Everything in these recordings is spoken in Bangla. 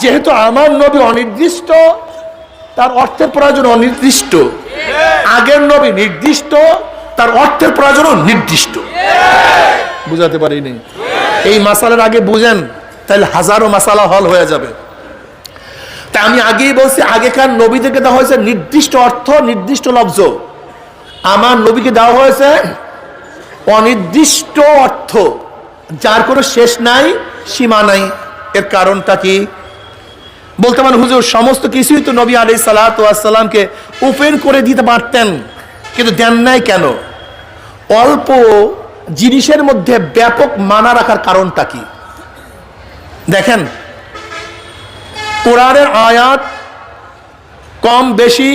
যেহেতু আমার নবী অনির্দিষ্ট তার অর্থের প্রয়োজন অনির্দিষ্ট। আগের নবী নির্দিষ্ট তার অর্থের প্রয়োজনও নির্দিষ্ট। বুঝাতে পারিনি? এই মাসালার আগে বুঝেন তাহলে হাজারো মাসালা হল হয়ে যাবে। তা আমি আগেই বলছি আগেকার নবীদেরকে দেওয়া হয়েছে নির্দিষ্ট অর্থ নির্দিষ্ট লব্জ। আমার নবীকে দেওয়া হয়েছে অনির্দিষ্ট অর্থ। যার কোনো শেষ নাই সীমা নাই। এর কারণটা কি? বলতে পারেন, হুজুর, সমস্ত কিছুই তো নবী আলি সালাতামকে ওপেন করে দিতে পারতেন, কিন্তু দেন নাই কেন? অল্প জিনিসের মধ্যে ব্যাপক মানা রাখার কারণটা কি? দেখেন, কোরআনের আয়াত কম বেশি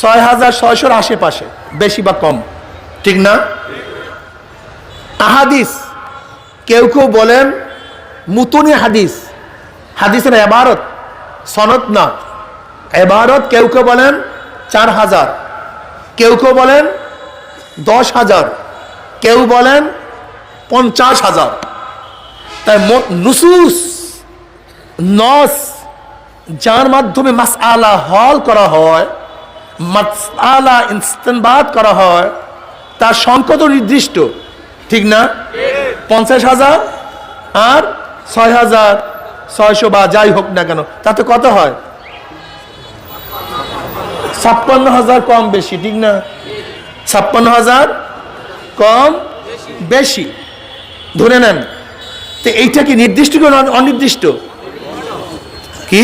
ছয় হাজার ছয়শোর আশেপাশে, বেশি বা কম, ঠিক না? আহাদিস, কেউ কেউ বলেন, মুতুনি হাদিস, হাদিসের এবারত সনত না। এবারত কেউ কেউ বলেন চার হাজার। কেউ কেউ বলেন দশ হাজার। কেউ বলেন পঞ্চাশ হাজার। তাই মোট নুসুস নস যার মাধ্যমে মাসআলা হল করা হয় মাসআলা ইস্তেনবাদ করা হয় তার সংখ্যা তো নির্দিষ্ট। ঠিক না? পঞ্চাশ হাজার আর ছয় হাজার। ছয়শো বা যাই হোক না কেন, তাতে কত হয়? ছাপ্পান্ন হাজার কম বেশি, ঠিক না? ছাপ্পান্ন হাজার কম বেশি। ধরে নেন, তো এইটা কি নির্দিষ্ট কি অনির্দিষ্ট? কি?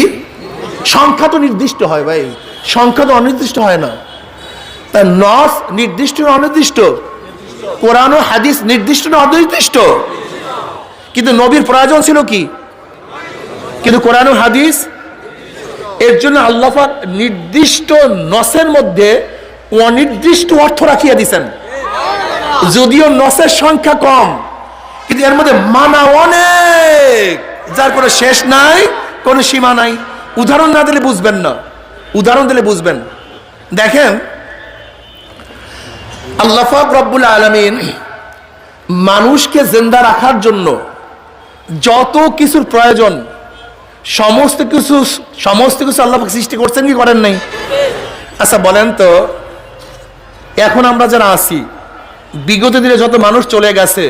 সংখ্যা তো নির্দিষ্ট হয় ভাই, সংখ্যা তো অনির্দিষ্ট হয় না। তা নস নির্দিষ্ট না অনির্দিষ্ট? কোরআন হাদিস নির্দিষ্ট না অনির্দিষ্ট? কিন্তু নবীর প্রয়োজন ছিল কি? কিন্তু কোরআন হাদিস, এর জন্য আল্লাহ নির্দিষ্ট নসের মধ্যে অনির্দিষ্ট অর্থ রাখিয়া দিছেন যদিও নসের সংখ্যা কম, কিন্তু এর মধ্যে মানা অনেক। যার কোনো শেষ নাই, কোনো সীমা নাই। উদাহরণ না দিলে বুঝবেন না। উদাহরণ দিলে বুঝবেন। দেখেন আল্লাফাক রব্বুল আলমিন মানুষকে জিন্দা রাখার জন্য যত কিছুর প্রয়োজন সমস্ত কিছু সমস্ত কিছু আল্লাহ সৃষ্টি করছেন কি করেন নাই? আচ্ছা বলেন তো, এখন আমরা যারা আছি, বিগত দিনে যত মানুষ চলে গেছে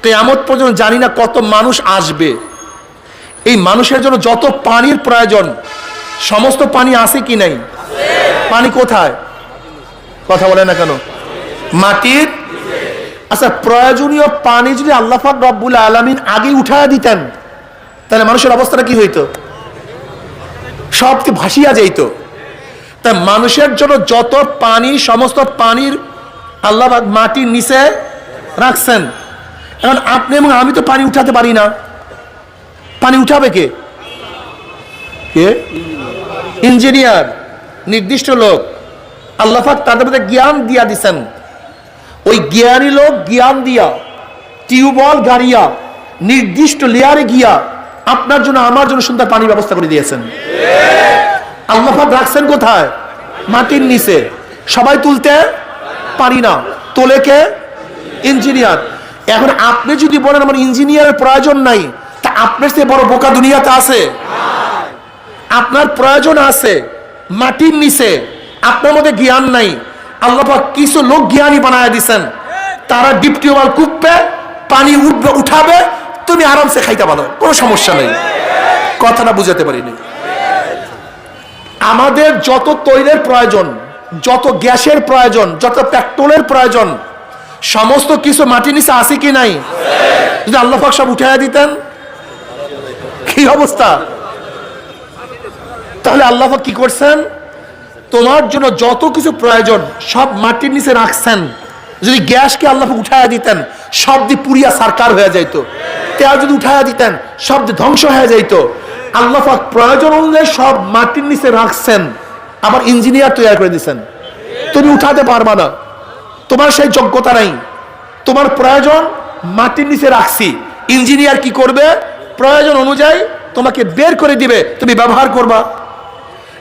তো কেয়ামত পর্যন্ত জানি না কত মানুষ আসবে। এই মানুষের জন্য যত পানির প্রয়োজন, সমস্ত পানি আছে কি নাই? পানি কোথায়? কথা বলে না কেন? মাটির? আচ্ছা প্রয়োজনীয় পানি যদি আল্লাহাক রব্বুল আলমিন আগে উঠায় দিতেন তাহলে মানুষের অবস্থাটা কি হইতো? সবকে ভাসিয়া যাইত। তা মানুষের জন্য যত পানি, সমস্ত পানির আল্লাহ মাটির নিচে রাখছেন। এখন আপনি এবং আমি তো পানি উঠাতে পারি না। পানি উঠাবে কে? কে? ইঞ্জিনিয়ার, নির্দিষ্ট লোক। আল্লাহাক তাদের মধ্যে জ্ঞান দিয়া দিছেন। ওই জ্ঞানী লোক জ্ঞান দিয়া, টিউবওয়েল গাড়িয়া, নির্দিষ্ট লেয়ারে গিয়া আপনার জন্য, আমার জন্য সুন্দর পানির ব্যবস্থা করে দিয়েছেন। আল্লাহাক রাখছেন কোথায়? মাটির নিচে। সবাই তুলতে পারি না। তোলে কে? ইঞ্জিনিয়ার। এখন আপনি যদি বলেন, আমার ইঞ্জিনিয়ারের প্রয়োজন নাই, তা আপনার সে বড় বোকা দুনিয়াতে আছে? আপনার প্রয়োজন আছে মাটির নিচে। আপনার মধ্যে জ্ঞান নাই। আল্লাহ কিছু লোক জ্ঞানী বানায় দিছেন। তারা ডিপ টিউবওয়েল কুপবে পানি উঠবে, উঠাবে তুমি আরামসে খাইতে পারো, কোনো সমস্যা নেই। কথাটা বুঝাতে পারিনি। আমাদের যত তৈলের প্রয়োজন, যত গ্যাসের প্রয়োজন, যত পেট্রোলের প্রয়োজন, সমস্ত কিছু মাটির নিচে আছে কি নাই? যদি আল্লাহ সব উঠাইয়া দিতেন, কি অবস্থা? তাহলে আল্লাহ কি করছেন? তোমার জন্য যত কিছু প্রয়োজন, সব মাটির নিচে রাখছেন। যদি গ্যাসকে আল্লাহ উঠাইয়া দিতেন সব দিয়ে পুরিয়া সারকার হয়ে যাইতো। তেল যদি উঠাইয়া দিতেন সব দিয়ে ধ্বংস হয়ে যাইতো। আল্লাহ প্রয়োজন অনুযায়ী সব মাটির নিচে রাখছেন, আবার ইঞ্জিনিয়ার তৈরি করে দিচ্ছেন তুমি উঠাতে পারবা না। তোমার সেই যোগ্যতা নাই। তোমার প্রয়োজন মাটির নিচে রাখছি। ইঞ্জিনিয়ার কি করবে? প্রয়োজন অনুযায়ী তোমাকে বের করে দিবে। তুমি ব্যবহার করবা।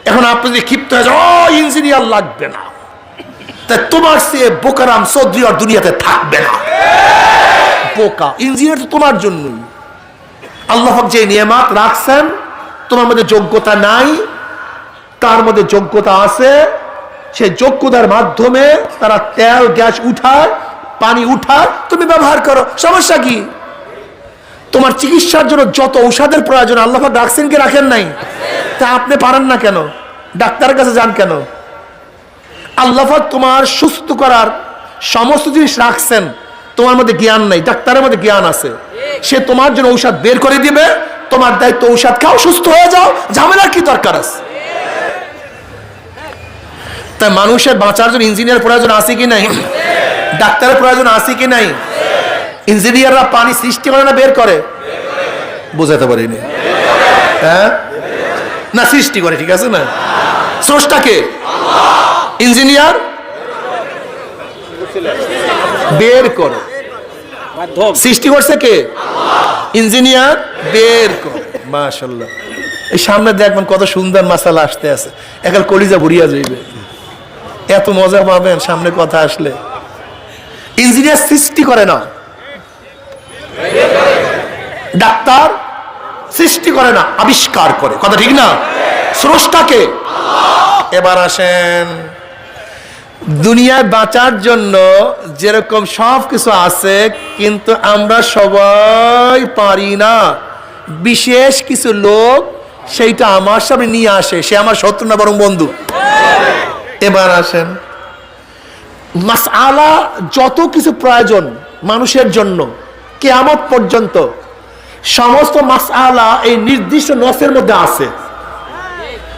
এখন আপনি যদি ক্ষিপ্ত হয়ে যান, ও ইঞ্জিনিয়ার লাগবে না। তা তোমার সে বোকারাম চৌধুরী আর দুনিয়াতে থাকবে না। বোকা। ইঞ্জিনিয়ার তো তোমার জন্যই। আল্লাহ যে নিয়ামাত রাখছেন, তোমার মধ্যে যোগ্যতা নাই, তার মধ্যে যোগ্যতা আছে। সে যোগ্যতার মাধ্যমে তারা তেল, গ্যাস উঠায়, পানি উঠায়। তুমি ব্যবহার করো। সমস্যা কি? তোমার চিকিৎসার জন্য যত ঔষধের প্রয়োজন আল্লাহ রাখছেন কি রাখেন নাই? তা আপনি পারেন না কেন? ডাক্তারের কাছে যান কেন? আল্লাহ পাক তোমার সুস্থ করার সমস্ত জিনিস রাখছেন। তোমার মধ্যে জ্ঞান নাই, ডাক্তারের মধ্যে জ্ঞান আছে। সে তোমার জন্য ঔষধ বের করে দিবে, তোমার দায়িত্ব ঔষধ খাও, সুস্থ হয়ে যাও, ঝামেলার কি দরকার আছে? তাই মানুষের বাঁচার জন্য ইঞ্জিনিয়ার প্রয়োজন আছে কি নাই? ডাক্তারের প্রয়োজন আছে কি নাই? ইঞ্জিনিয়াররা পানি সৃষ্টি করে না বের করে? বোঝাতে পারিনি। হ্যাঁ? না, সৃষ্টি করে, ঠিক আছে না? স্রষ্টাকে ইঞ্জিনিয়ার? বের করে। সৃষ্টি করছে কে? ইঞ্জিনিয়ার বের করে। মাশাল্লাহ এই সামনে দেখবেন কত সুন্দর মাসালা আসতে আছে। একাল কলিজা ভরিয়া যাইবে। এত মজা পাবেন সামনে কথা আসলে। ইঞ্জিনিয়ার সৃষ্টি করে না। ডাক্তার সৃষ্টি করে না আবিষ্কার করে। কথা ঠিক না? স্রষ্টাকে এবার আসেন। দুনিয়ায় বাঁচার জন্য যেরকম সব কিছু আছে, কিন্তু আমরা সবাই পারি না। বিশেষ কিছু লোক সেইটা আমার সামনে নিয়ে আসে, সে আমার শত্রু না, বরং বন্ধু। এবার আসেন। মাসআলা যত কিছু প্রয়োজন মানুষের জন্য, কেয়ামত পর্যন্ত সমস্ত মাসআলা এই নির্দিষ্ট নসের মধ্যে আছে।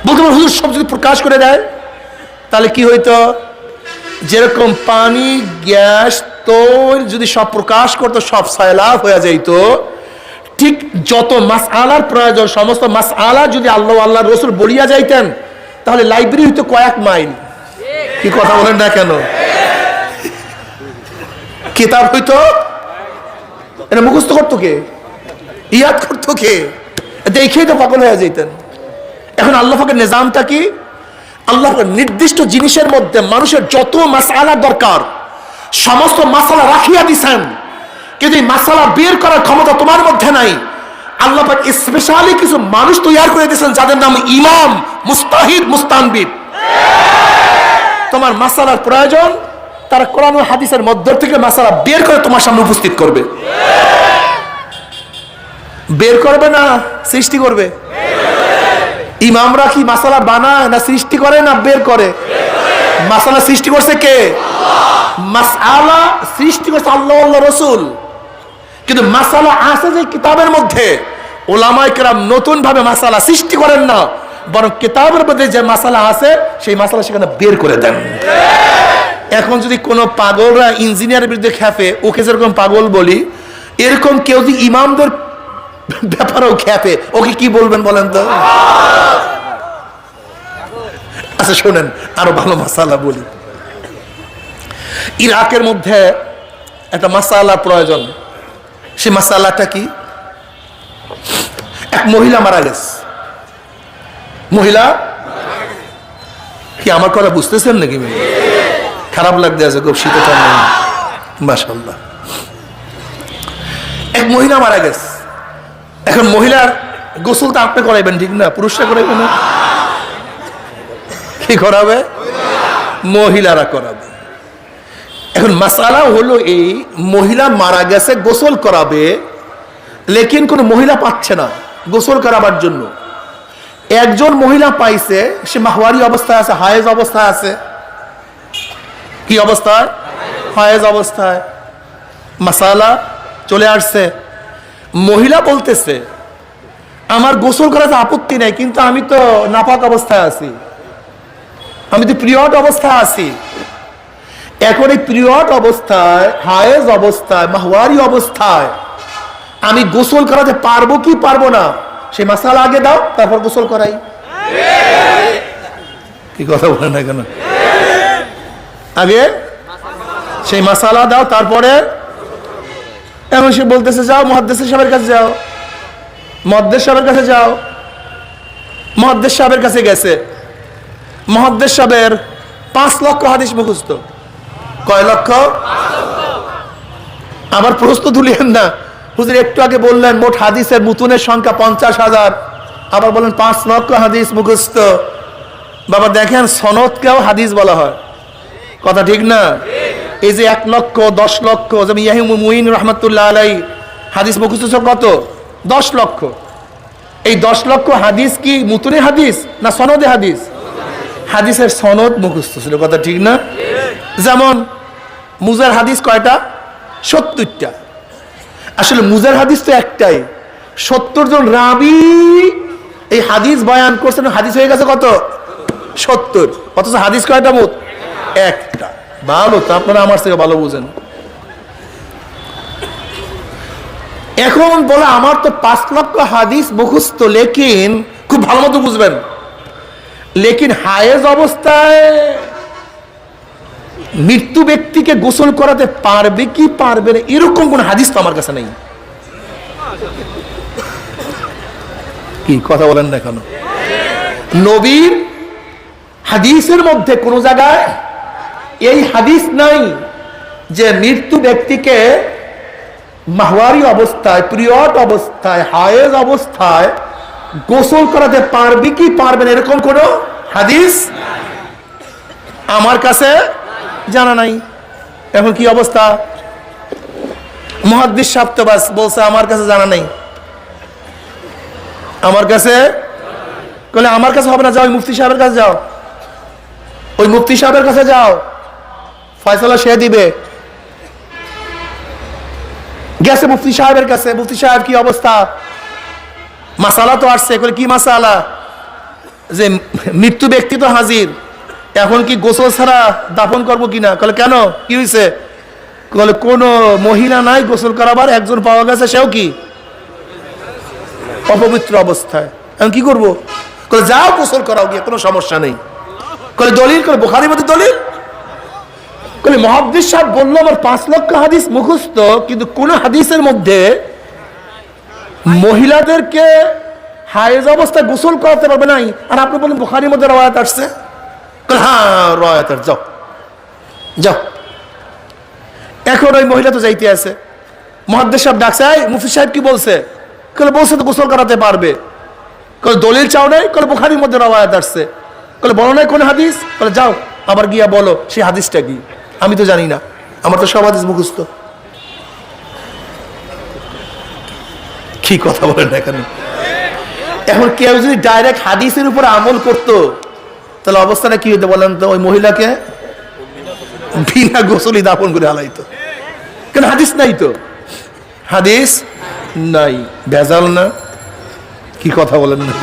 বলতে হুজুর সব যদি প্রকাশ করে দেয়, তাহলে কি হইতো? যেরকম পানি, গ্যাস, তৈল যদি সব প্রকাশ করতো, সব সয়লাভ হয়ে যাইত। ঠিক যত মাস আলার প্রয়োজন, সমস্ত মাস আলা যদি আল্লাহ আল্লাহ রসুল বলিয়া যাইতেন, তাহলে লাইব্রেরি হইতো কয়েক মাইল। কি কথা বলেন না কেন? কিতাব হইতো? এটা মুখস্থ করতো কে? ইয়াদ করতো কে? দেখেই তো পাগল হয়ে যেতেন এখন আল্লাহ পাকের নিজামটা কি? আল্লাহ পাকের নির্দিষ্ট জিনিসের মধ্যে মানুষের যত মাসালা দরকার, সমস্ত মাসালা রাখিয়া দিছেন। কিন্তু মাসালা বের করার ক্ষমতা তোমার মধ্যে নাই। আল্লাহ স্পেশালি কিছু মানুষ তৈরি করে দিয়েছেন যাদের নাম ইমাম, মুস্তাহিদ মুস্তানবিদ তোমার মাসালার প্রয়োজন, তারা কোরআন হাদিসের মধ্য থেকে মাসালা বের করে তোমার সামনে উপস্থিত করবে। বের করবে না, সৃষ্টি করবে। ইমামরা কি মাসালা বানায় না সৃষ্টি করে না বের করে? মাসালা সৃষ্টি করছে কে? মাসালা সৃষ্টি করছে আল্লাহ আল্লাহ রসুল। কিন্তু মাসালা আছে যে কিতাবের মধ্যে। ওলামাই কেরাম নতুন ভাবে মাসালা সৃষ্টি করেন না, বরং কিতাবের মধ্যে যে মাসালা আছে, সেই মাসালা সেখানে বের করে দেন। এখন যদি কোনো পাগলরা ইঞ্জিনিয়ারের বিরুদ্ধে খেপে, ওকে যেরকম পাগল বলি, এরকম কেউ যদি ইমামদের ব্যাপারেও খেপে ওকে কি বলবেন বলেন তো? আচ্ছা শোনেন, আরও ভালো মাসালা বলি। ইরাকের মধ্যে একটা মাসালার প্রয়োজন। সে মাসালাটা কি? এক মহিলা মারা গেছে। মহিলা? কি আমার কথা বুঝতেছেন নাকি? খারাপ লাগতে আছে, খুব শীতে ঠান্ডা মাসাল্লাহ এক মহিলা মারা গেছে। এখন মহিলার গোসল তো আপনি করাইবেন, ঠিক না? পুরুষরা করাইবে না? কি করাবে? মহিলারা করাবে। এখন মাসালা হলো এই, মহিলা মারা গেছে, গোসল করাবে, লেকিন কোনো মহিলা পাচ্ছে না গোসল করাবার জন্য। একজন মহিলা পাইছে, সে মাহওয়ারি অবস্থায় আছে, হায়েজ অবস্থায় আছে। কি অবস্থায় হায়েজ অবস্থায়। মাসালা চলে আসছে। মহিলা বলতেছে, আমার গোসল করাতে আপত্তি নাই, কিন্তু আমি তো নাপাক অবস্থায় আছি। আমি তো পিরিয়ড অবস্থায় আছি। এখন এই পিরিয়ড অবস্থায়, হায়েজ অবস্থায়, মাহওয়ারি অবস্থায় আমি গোসল করাতে পারব কি পারব না সেই মাসালা আগে দাও, তারপর গোসল করাই। কি কথা বলে না কেন? আগে সেই মাসালা দাও, তারপরে এখন সে বলতেছে, যাও মহাদ্দেশের সাহেবের কাছে যাও। মহাদ্দেশ সাহেবের কাছে যাও। মহাদ্দেশ সাহেবের কাছে গেছে। মহাদ্দেশ সাহেবের পাঁচ লক্ষ হাদিস মুখস্থ। কয় লক্ষ? আবার প্রশ্ন তুলিয়েন না। হুজুর, একটু আগে বললেন, মোট হাদিসের মুতুনের সংখ্যা পঞ্চাশ হাজার। আবার বলেন, পাঁচ লক্ষ হাদিস মুখস্থ। বাবা, দেখেন সনদকেও হাদিস বলা হয়। কথা ঠিক না? এই যে এক লক্ষ, দশ লক্ষ, যেমন ইয়াহিম মুইন রহমতুল্লাহ আলাই হাদিস মুখস্থ কত? দশ লক্ষ। এই দশ লক্ষ হাদিস কি মুতুরে হাদিস না সনদে হাদিস? হাদিসের সনদ মুখস্থ ছিল, কথা ঠিক না? যেমন মুজার হাদিস কয়টা? সত্তরটা। আসলে মুজার হাদিস তো একটাই। সত্তর জন রাবি এই হাদিস বয়ান করছেন, হাদিস হয়ে গেছে কত? সত্তর। অথচ হাদিস কয়টা মোট একটা। ভালো তো আপনারা আমার থেকে ভালো বুঝেন। এখন বলে আমার তো পাঁচ লক্ষ হাদিস মুখস্থ, লেকিন খুব ভালো মতো বুঝবেন। লেকিন হায়েজ অবস্থায় মৃত্যু ব্যক্তিকে গোসল করাতে পারবে কি পারবে না, এরকম কোন হাদিস তো আমার কাছে নেই। কি কথা বলেন না কেন? নবীর হাদিসের মধ্যে কোন জায়গায় এই হাদিস নাই যে মৃত্যু ব্যক্তিকে মাহওয়ারি অবস্থায়, পিরিয়ড অবস্থায়, হায়েজ অবস্থায় গোসল করাতে পারবে কি পারবেন এরকম কোন হাদিস আমার কাছে জানা নাই। এখন কি অবস্থা? মহাদ্দিস সাপ্তবাস বলছে, আমার কাছে জানা নেই। আমার কাছে বলে আমার কাছে হবে না, যাও মুফতি সাহেবের কাছে যাও। ওই মুফতি সাহেবের কাছে যাও। ফয়সলা সে দিবে। গেছে মুফতি সাহেবের কাছে। মুফতি সাহেব কি অবস্থা? মাসালা তো আসছে। কি মাসালা? যে মৃত্যু ব্যক্তি তো হাজির। এখন কি গোসল ছাড়া দাফন করব কিনা? কলে, কেন? কি হয়েছে বলে কোনো মহিলা নাই গোসল করাবার, একজন পাওয়া গেছে, সেও কি? অপবিত্র অবস্থায়। এখন কি করব? কলে, যাও গোসল করাও গিয়ে, কোনো সমস্যা নেই। কলে, দলিল করে বোখারির মধ্যে দলিল? কলে মহাদ্দিস সাহেব বলল আমার পাঁচ লক্ষ হাদিস মুখস্থ কিন্তু কোন হাদিসের মধ্যে মহিলাদেরকে হায়েজ গোসল করাতে পারবে নাই? আর আপনি বলেন বোখারির মধ্যে রওয়ায়াত আসছে? হ্যাঁ আছে, যাও যাও। এখন ওই মহিলা তো যাইতে আছে। মহাদ্দেশ সাহেব ডাকছে এই সাহেব কি বলছে? কলে বলছে তো গোসল করাতে পারবে। কলে দলিল চাও নাই? কলে বোখারির মধ্যে রওয়ায়াত আসছে। কলে বলো নাই কোন হাদিস? কলে যাও আবার গিয়া বলো সেই হাদিসটা কি? আমি তো জানি না। আমার তো সব হাদিস মুখস্থ। কি কথা বলেন এখানে এখন কেউ যদি ডাইরেক্ট হাদিসের উপর আমল করতো, তাহলে অবস্থাটা কি হতো বলেন তো? ওই মহিলাকে বিনা গোসলি দাপন করে হালাইতো। কেন হাদিস নাই তো? হাদিস নাই, ভেজাল না। কি কথা বলেন না?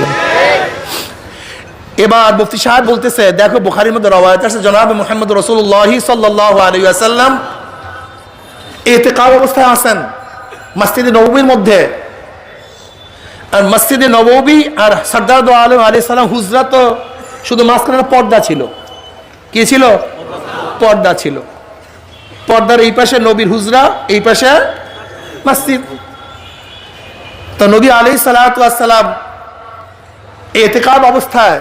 এবার মুফতি সাহেব বলতেছে, দেখো বুখারির মধ্যে রবায়ত আছে, জনাব মোহাম্মদ রসুল্লাহ সাল্লাহ আলী আসাল্লাম এতে কার অবস্থায় আছেন মসজিদে নবীর মধ্যে। আর মসজিদে নবী আর সর্দার আলম আলী সাল্লাম হুজরা তো শুধু মাঝখানে পর্দা ছিল। কি ছিল? পর্দা ছিল। পর্দার এই পাশে নবীর হুজরা, এই পাশে মসজিদ। তো নবী আলী সালাম এতেকাব অবস্থায়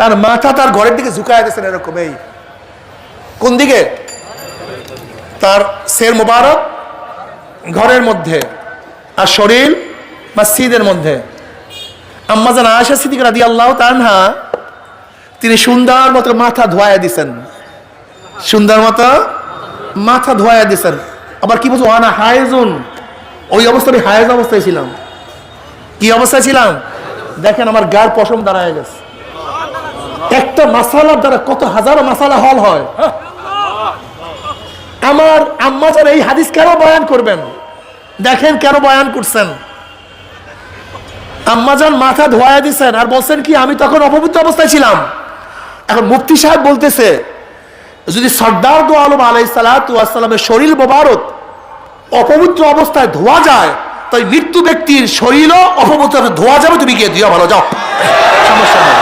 তার মাথা তার ঘরের দিকে ঝুঁকায় দিয়েছেন এরকম, এই। কোন দিকে? তার শের মোবারক ঘরের মধ্যে আর শরীর মসজিদের মধ্যে। আম্মা আম্মাজান আয়সা সিদ্দিক রাদি আল্লাহ তানহা তিনি সুন্দর মতো মাথা ধোয়া দিছেন। সুন্দর মতো মাথা ধোয়া দিছেন। আবার কি বলছো? আনা হায়েজুন ওই অবস্থায় আমি হায়েজ অবস্থায় ছিলাম। কি অবস্থায় ছিলাম? দেখেন আমার গার পশম দাঁড়ায় গেছে। একটা মাসালার দ্বারা কত হাজারো মাসালা হল হয়। আমার আম্মা যারা এই হাদিস কেন বয়ান করবেন? দেখেন কেন বয়ান করছেন? আম্মাজান মাথা ধোয়া দিছেন আর বলছেন কি, আমি তখন অপবিত্র অবস্থায় ছিলাম। এখন মুফতি সাহেব বলতেছে, যদি সর্দার দো আলম আলাই শরীর অপবিত্র অবস্থায় ধোয়া যায়, তাই মৃত্যু ব্যক্তির শরীরও অপবিত্র ধোয়া যাবে, তুমি গিয়ে দিও ভালো যাও। সমস্যা নেই।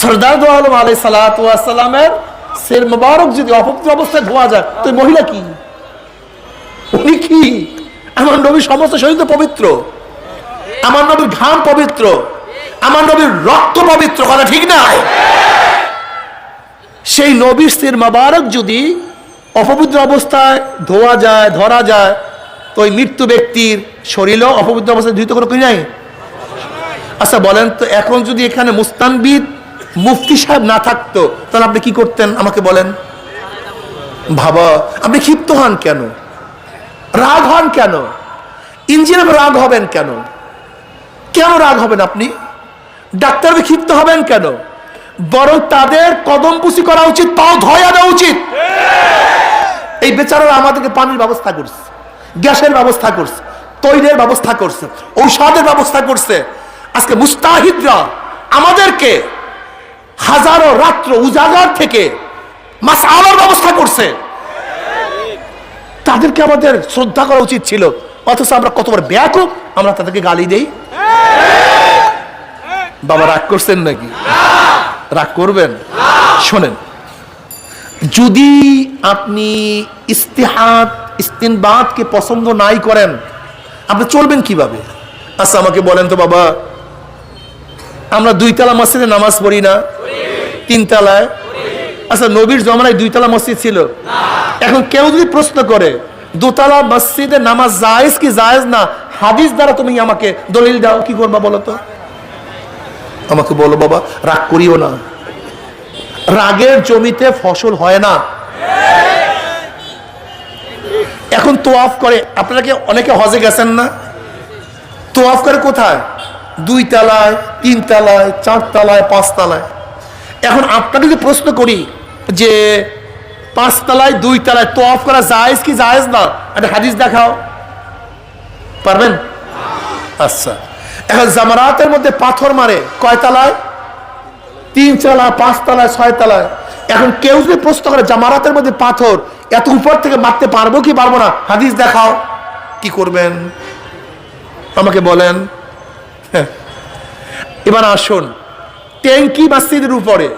সর্দার দো আলম আলাই সালাতামের সের মোবারক যদি অপবিত্র অবস্থায় ধোয়া যায় তো এই মহিলা কি? উনি কি? আমার নবীর সমস্ত শরীর পবিত্র। আমার নবীর ঘাম পবিত্র। আমার নবীর রক্ত পবিত্র, কথা ঠিক না? সেই নবীর স্ত্রীর মাবারক যদি অপবিত্র অবস্থায় ধোয়া যায়, ধরা যায়, তো ওই মৃত্যু ব্যক্তির শরীরও অপবিত্র অবস্থায় ধুইতে কোনো কিছু নাই আচ্ছা বলেন তো, এখন যদি এখানে মুস্তানবিদ মুফতি সাহেব না থাকতো, তাহলে আপনি কি করতেন? আমাকে বলেন। ভাবা আপনি ক্ষিপ্ত হন কেন? রাগ হন কেন? ইঞ্জিনিয়ার রাগ হবেন কেন? কেন রাগ হবেন আপনি? ডাক্তার ক্ষিপ্ত হবেন কেন? বরং তাদের কদম পুষি করা উচিত, পাও ধয়া দেওয়া উচিত। এই বেচারারা আমাদেরকে পানির ব্যবস্থা করছে, গ্যাসের ব্যবস্থা করছে, তৈলের ব্যবস্থা করছে, ঔষধের ব্যবস্থা করছে। আজকে মুস্তাহিদরা আমাদেরকে হাজারো রাত্র উজাগার থেকে মাস আলোর ব্যবস্থা করছে। তাদেরকে আমাদের শ্রদ্ধা করা উচিত ছিল। অথচ আমরা কতবার ব্যাকুপ আমরা তাদেরকে গালি দেই। বাবা, রাগ করছেন নাকি? রাগ করবেন? শোনেন, যদি আপনি ইস্তেহাত ইস্তিনবাদকে পছন্দ নাই করেন, আপনি চলবেন কীভাবে? আচ্ছা আমাকে বলেন তো বাবা, আমরা দুই তালা মসজিদে নামাজ পড়ি না। তিন তালায় আচ্ছা নবীর জমানায় দুই তালা মসজিদ ছিল। এখন কেউ যদি প্রশ্ন করে, দোতলা মসজিদে নামাজ জায়েজ কি জায়েজ না? হাদিস দ্বারা তুমি আমাকে দলিল দাও, কি করবা বলো তো? আমাকে বলো বাবা, রাগ করিও না। রাগের জমিতে ফসল হয় না। এখন তোয়াফ করে, আপনারা কি অনেকে হজে গেছেন না? তোয়াফ করে কোথায়? দুই তালায় তিন তলায় চার তলায় পাঁচ তলায় এখন আপনাকে যদি প্রশ্ন করি যে পাঁচ তলায় দুই তলায় তোয়াফ করা জায়েজ কি জায়েজ না? একটা হাদিস দেখাও। পারবেন? আচ্ছা। এখন জামারাতের মধ্যে পাথর মারে কয় তলায় তিন তলায় ছয় তলায় এখন কেউ যদি প্রশ্ন করে জামারাতের মধ্যে পাথর এত উপর থেকে মারতে পারব কি পারব না? হাদিস দেখাও। কি করবেন? আমাকে বলেন। হ্যাঁ। এবার আসুন। ট্যাঙ্কি মসজিদের উপরে।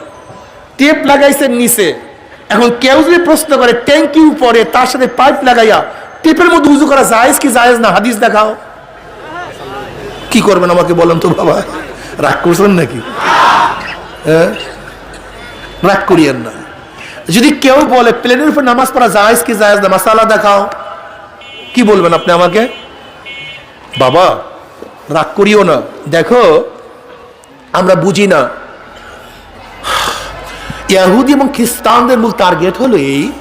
টেপ লাগাইছে নিচে। এখন কেউ যদি প্রশ্ন করে, ট্যাঙ্কি উপরে, তার সাথে পাইপ লাগাইয়া টেপের মধ্যে উজু করা জায়েজ কি জায়েজ না? হাদিস দেখাও। কি করবেন আমাকে বলেন তো বাবা? রাগ করছেন নাকি? হ্যাঁ? রাগ করিয়েন না। যদি কেউ বলে, প্লেনের উপর নামাজ পড়া জায়েজ কি জায়েজ না? মাসালা দেখাও। কি বলবেন আপনি আমাকে? বাবা, রাগ করিও না। দেখো আমরা বুঝি না। ইয়াহুদি এবং খ্রিস্টানদের মূল টার্গেট হলো এই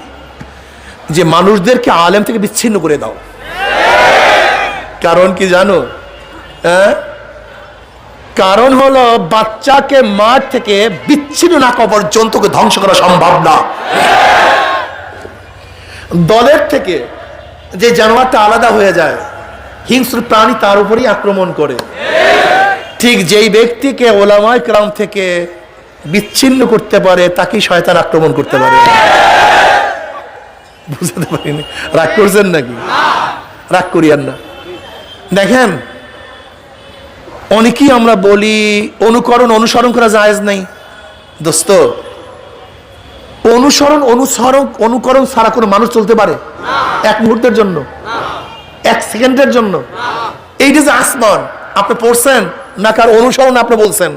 যে মানুষদেরকে আলেম থেকে বিচ্ছিন্ন করে দাও। কারণ কি জানো? হ্যাঁ? কারণ হলো বাচ্চাকে মাঠ থেকে বিচ্ছিন্ন না করা পর্যন্ত ধ্বংস করা সম্ভব না। দলের থেকে যে জানোয়ারটা আলাদা হয়ে যায়, হিংস্র প্রাণী তার উপরেই আক্রমণ করে। ঠিক যেই ব্যক্তিকে ওলামায় ক্রাম থেকে বিচ্ছিন্ন করতে পারে, তাকেই শয়তান আক্রমণ করতে পারে। বুঝতে পারিনি। রাগ করছেন নাকি? রাগ করিয়ান না। দেখেন, অনেকেই আমরা বলি, অনুকরণ, অনুসরণ করা জায়েজ নেই। দোস্ত, অনুসরণ অনুসরণ, অনুকরণ ছাড়া কোনো মানুষ চলতে পারে এক মুহূর্তের জন্য, এক সেকেন্ডের জন্য। এইটা যে আসমান, আপনি পড়ছেন না কার অনুসরণ আপনি বলছেন।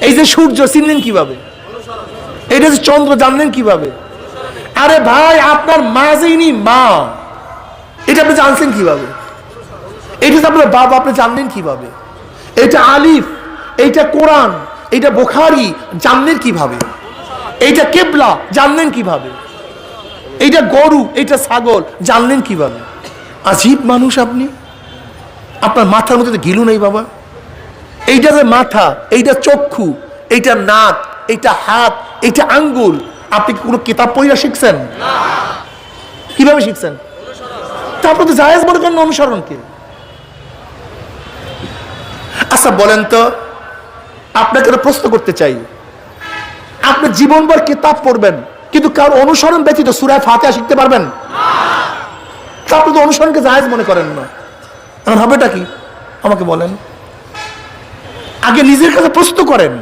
এই যে সূর্য, চিনলেন কীভাবে? এইটা যে চন্দ্র, জানলেন কীভাবে? আরে ভাই, আপনার মা যিনি মা, এটা আপনি জানছেন কীভাবে? এটা যে আপনার বাবা, আপনি জানলেন কীভাবে? এটা আলিফ, এইটা কোরআন, এইটা বোখারি, জানলেন কীভাবে? এইটা কেবলা, জানলেন কীভাবে? এইটা গরু, এইটা ছাগল, জানলেন কীভাবে? আজীব মানুষ আপনি। আপনার মাথার মধ্যে তো গিলু নেই বাবা। এইটা যে মাথা, এইটা চক্ষু, এইটা নাক, এইটা হাত, এইটা আঙ্গুল, আপনি কি কোনো কিতাব পড়িয়া শিখছেন? কীভাবে শিখছেন? তো জায়েজ আচ্ছা বলেন তো, আপনাকে প্রশ্ন করতে চাই। আপনি জীবনভর কিতাব পড়বেন, কিন্তু কার অনুসরণ ব্যতীত সুরায় ফাতেহা শিখতে পারবেন? তা আপনি তো অনুসরণকে জায়েজ মনে করেন না। এখন হবেটা কি? আমাকে বলেন। আগে নিজের কাছে প্রশ্ন করেন।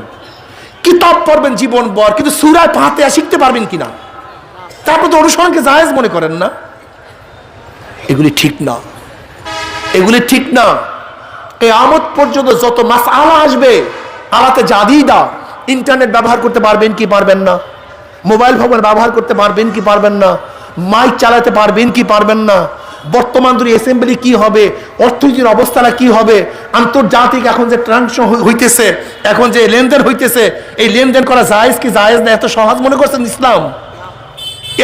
কিতাব পড়বেন জীবন বর কিন্তু সুরায় পাহাতে শিখতে পারবেন কিনা? তারপর তো অনুসরণকে জায়েজ মনে করেন না। এগুলি ঠিক না। এগুলি ঠিক না। কেয়ামত পর্যন্ত যত মাস আলা আসবে, আলাতে জাদি দা ইন্টারনেট ব্যবহার করতে পারবেন কি পারবেন না? মোবাইল ফোন ব্যবহার করতে পারবেন কি পারবেন না? মাইক চালাতে পারবেন কি পারবেন না? বর্তমান দুই অ্যাসেম্বলি কি হবে? অর্থনীতির অবস্থাটা কি হবে? আন্তর্জাতিক এখন যে ট্রানজেকশন হইতেছে, এখন যে লেনদেন হইতেছে, এই লেনদেন করা জায়েজ কি জায়েজ না? এত সহজ মনে করছেন ইসলাম?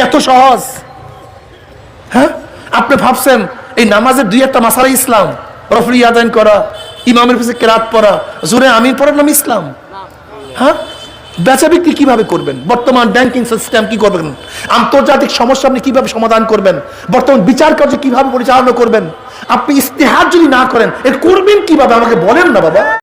এত সহজ? হ্যাঁ? আপনি ভাবছেন, এই নামাজের দুই একটা মাসারা ইসলাম, রফরি আদায়ন করা, ইমামের পিছনে কেরাত পড়া জোরে আমিন পড়ার নাম ইসলাম? হ্যাঁ? বেচা বিক্রি কীভাবে করবেন? বর্তমান ব্যাংকিং সিস্টেম কি করবেন? আন্তর্জাতিক সমস্যা আপনি কীভাবে সমাধান করবেন? বর্তমান বিচার কার্য কীভাবে পরিচালনা করবেন? আপনি ইস্তেহার যদি না করেন, এর করবেন কীভাবে? আমাকে বলেন না, বাবা।